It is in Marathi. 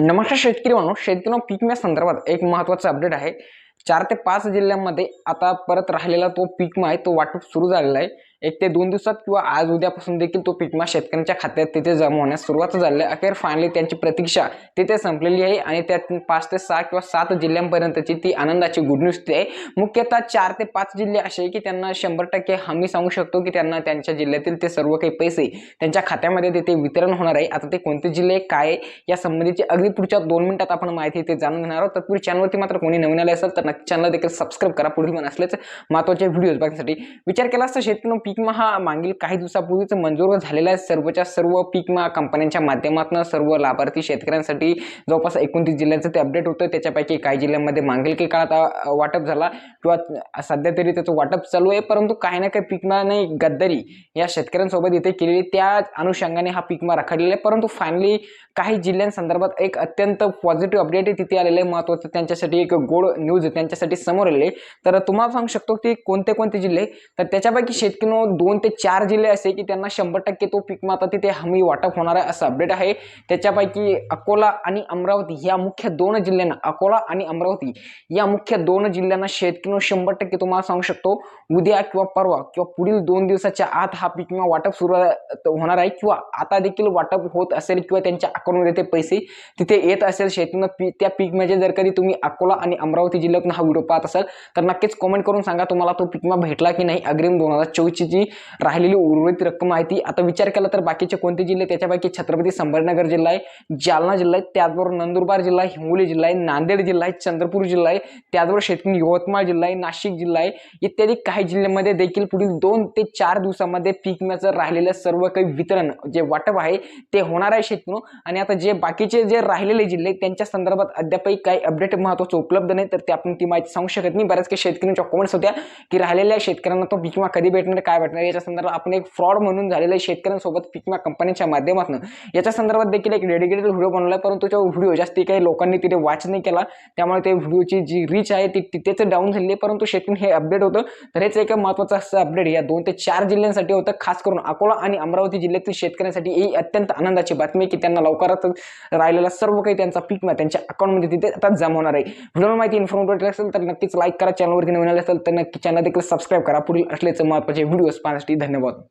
नमस्कार शेतकरी म्हणून शेतकरी पीक विम्या संदर्भात एक महत्त्वाचा अपडेट आहे. चार ते पाच जिल्ह्यांमध्ये आता परत राहिलेला तो पीक विमा आहे तो वाटप सुरू झालेला आहे. एक ते दोन दिवसात किंवा आज उद्यापासून देखील तो पीक शेतकऱ्यांच्या खात्यात तिथे जमा होण्यास सुरुवात झाली आहे. अखेर फायनली त्यांची प्रतीक्षा तिथे संपलेली आहे आणि त्यात पाच ते सहा किंवा सात जिल्ह्यांपर्यंतची ती आनंदाची गुड न्यूज ती आहे. मुख्यतः चार ते पाच जिल्हे असे आहे की त्यांना शंभर टक्के हमी सांगू शकतो की त्यांना त्यांच्या जिल्ह्यातील ते सर्व काही पैसे त्यांच्या खात्यामध्ये तिथे वितरण होणार आहे. आता ते कोणते जिल्हे काय आहे, या संबंधीची अगदी पुढच्या दोन मिनिटात आपण माहिती ते जाणून घेणार आहोत. तत्पूर्वी चॅनलवरती मात्र कोणी नवीन आले असेल तर नक्की चॅनल देखील सबस्क्राईब करा. पुढील पण असलेच महत्त्वाचे व्हिडिओज बघण्यासाठी. विचार केला असता शेतकरी पीक हा मागील काही दिवसापूर्वीच मंजूर झालेला आहे सर्वच्या सर्व पीकमा कंपन्यांच्या माध्यमातून सर्व लाभार्थी शेतकऱ्यांसाठी जवळपास एकोणतीस जिल्ह्यांचं ते अपडेट होतं. त्याच्यापैकी काही जिल्ह्यांमध्ये मागील काही काळात वाटप झाला किंवा सध्या तरी त्याचं वाटप चालू आहे. परंतु काही ना काही पीकमा नाही गद्दारी या शेतकऱ्यांसोबत इथे केलेली त्या अनुषंगाने हा पीकमा रखडलेला आहे. परंतु फायनली काही जिल्ह्यांसंदर्भात एक अत्यंत पॉझिटिव्ह अपडेट तिथे आलेलं आहे. महत्त्वाचं त्यांच्यासाठी एक गोड न्यूज त्यांच्यासाठी समोर आलेले तर तुम्हाला सांगू शकतो की कोणते कोणते जिल्हे तर त्याच्यापैकी शेतकरी दोन ते चार जिल्हे असे की त्यांना शंभर टक्के तो पीक माता तिथे हमी वाटप होणार आहे असं अपडेट आहे. त्याच्यापैकी अकोला आणि अमरावती या मुख्य दोन जिल्ह्यांना अकोला आणि अमरावती या मुख्य दोन जिल्ह्यांना शेतकरी शंभर टक्के तुम्हाला सांगू शकतो उद्या किंवा परवा किंवा पुढील दोन दिवसाच्या आत हा पीक विमा वाटप सुरू होणार आहे किंवा आता देखील वाटप होत असेल किंवा त्यांच्या अकाउंटमध्ये ते पैसे तिथे येत असेल शेतीनं पी त्या पीक म्हणजे जर कधी तुम्ही अकोला आणि अमरावती जिल्ह्यातून हा व्हिडिओ पाहत असाल तर नक्कीच कमेंट करून सांगा तुम्हाला तो पीक विमा भेटला की नाही. अग्रिम दोन हजार चोवीसची जी राहिलेली उर्वरित रक्कम आहे ती आता विचार केला तर बाकीचे कोणते जिल्हे? त्याच्यापैकी छत्रपती संभाजीनगर जिल्हा आहे जालना जिल्हा आहे त्याचबरोबर नंदुरबार जिल्हा आहे हिंगोली जिल्हा आहे नांदेड जिल्हा आहे चंद्रपूर जिल्हा आहे त्याचबरोबर शेतकरी यवतमाळ जिल्हा आहे नाशिक जिल्हा आहे इत्यादी काही जिल्ह्यांमध्ये देखील पुढील दोन ते चार दिवसामध्ये पीक विम्याचं राहिलेलं सर्व काही वितरण जे वाटप आहे ते होणार आहे शेतकरी आणि आता जे बाकीचे जे राहिलेले जिल्हे त्यांच्या संदर्भात अद्यापही काही अपडेट महत्वाचं उपलब्ध नाही तर ते आपण ती माहिती सांगू शकत नाही. बऱ्याच काही शेतकऱ्यांच्या कमेंट्स होत्या की राहिलेल्या शेतकऱ्यांना तो पीक विमा कधी भेटणार काय भेटणार? याच्या संदर्भात आपण एक फ्रॉड म्हणून झालेल्या शेतकऱ्यांसोबत पीक विमा कंपन्यांच्या माध्यमातून. याच्या संदर्भात देखील एक डेडिकेटेड व्हिडिओ बनवला परंतु तो व्हिडिओ जास्ती काही लोकांनी तिथे वाच नाही केला. त्यामुळे ते व्हिडिओची जी रीच आहे ती तिथेच डाऊन झाली आहे परंतु शेतकरी हे अपडेट होतं. तर हेच एक महत्त्वाचं असं अपडेट या दोन ते चार जिल्ह्यांसाठी होतं खास करून अकोला आणि अमरावती जिल्ह्यातील शेतकऱ्यांसाठी ही अत्यंत आनंदाची बातमी आहे की त्यांना लवकरच राहिलेला सर्व काही त्यांचा पीक त्यांच्या अकाउंटमध्ये तिथे आता जमा होणार आहे. व्हिडिओ माहिती इन्फॉर्मेटिव्ह असेल तर नक्कीच लाईक करा. चॅनलवरती नवीन आले असेल तर नक्की चॅनल देखील सबस्क्राईब करा. पुढील महत्त्वाचे महत्त्वाचे व्हिडिओज पाहण्यासाठी धन्यवाद.